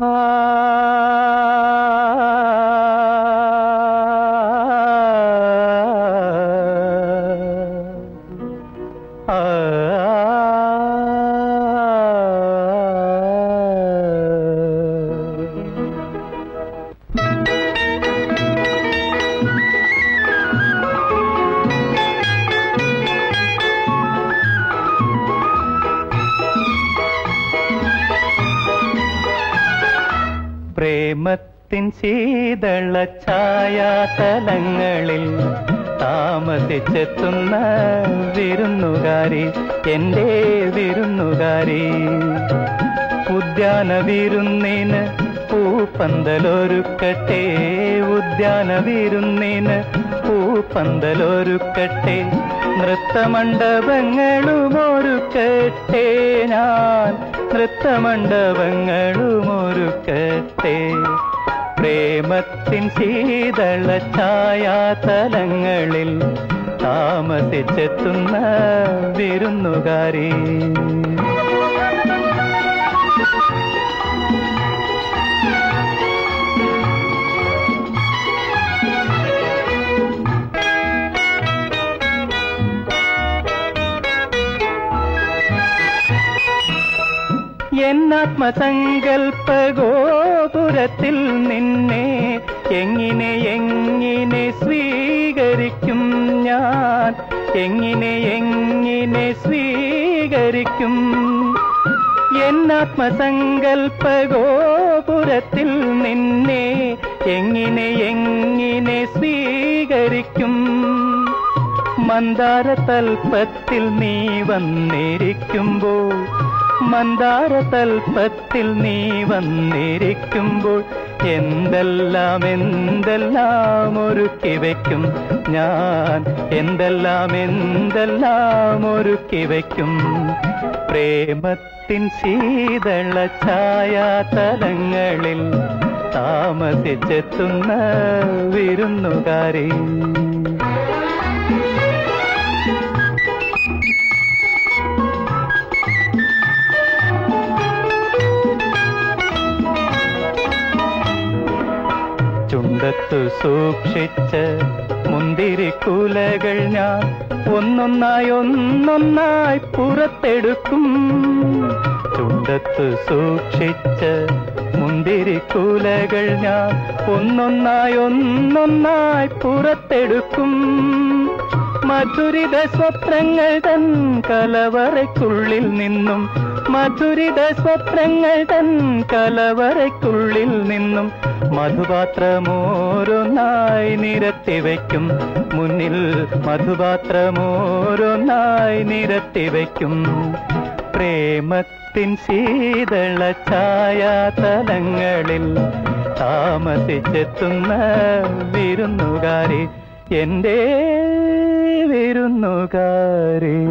Ah. പ്രേമത്തിൻ ശീതള ഛായാതലങ്ങളിൽ താമസിച്ചെത്തുന്ന വിരുന്നുകാരി എന്റെ വിരുന്നുകാരി. ഉദ്യാന വിരുന്നിന് പൂപ്പന്തലൊരുക്കട്ടെ ഉദ്യാന വിരുന്നിന് പൂപ്പന്തലൊരുക്കട്ടെ നൃത്തമണ്ഡപങ്ങളും ഒരുക്കട്ടെ ഞാൻ നൃത്തമണ്ഡപങ്ങളും ഒരുക്കട്ടെ പ്രേമത്തിൻ ശീതള ഛായാതലങ്ങളിൽ താമസിച്ചെത്തുന്ന വിരുന്നുകാരി. എന്നാത്മസങ്കൽപ്പ ഗോപുരത്തിൽ നിന്നെ എങ്ങനെ എങ്ങനെ സ്വീകരിക്കും ഞാൻ? എങ്ങനെ എങ്ങനെ സ്വീകരിക്കും? എന്നാത്മസങ്കൽപ്പഗോപുരത്തിൽ നിന്നെ എങ്ങനെ എങ്ങനെ സ്വീകരിക്കും? മന്ദാരതൽപ്പത്തിൽ നീ വന്നിരിക്കുമ്പോൾ മന്ദാര തൽപ്പത്തിൽ നീ വന്നിരിക്കുമ്പോൾ എന്തെല്ലാം എന്തെല്ലാം ഒരുക്കി വയ്ക്കും ഞാൻ എന്തെല്ലാം എന്തെല്ലാം ഒരുക്കി വയ്ക്കും പ്രേമത്തിൻ ശീതള ഛായാതലങ്ങളിൽ താമസിച്ചെത്തുന്ന വിരുന്നുകാരി ചുണ്ടത്തു സൂക്ഷിച്ച് മുന്തിരി കുലകൾ ഞാൻ ഒന്നൊന്നായി ഒന്നൊന്നായി പുറത്തെടുക്കും. ചുണ്ടത്തു സൂക്ഷിച്ച് മുന്തിരി കുലകൾ ഞാൻ ഒന്നൊന്നായി ഒന്നൊന്നായി പുറത്തെടുക്കും. മധുരിത സ്വപ്നങ്ങൾ തൻ കലവറയ്ക്കുള്ളിൽ നിന്നും മധുരിത സ്വപ്നങ്ങൾ തൻ കലവറയ്ക്കുള്ളിൽ നിന്നും മധുപാത്രമോരൊന്നായി നിരത്തി വയ്ക്കും. മുന്നിൽ മധുപാത്രമോരൊന്നായി നിരത്തി വയ്ക്കും. പ്രേമത്തിൻ ശീതള ഛായാതലങ്ങളിൽ താമസിച്ചെത്തുന്ന വിരുന്നുകാരി എന്റെ വിരുന്നുകാരി.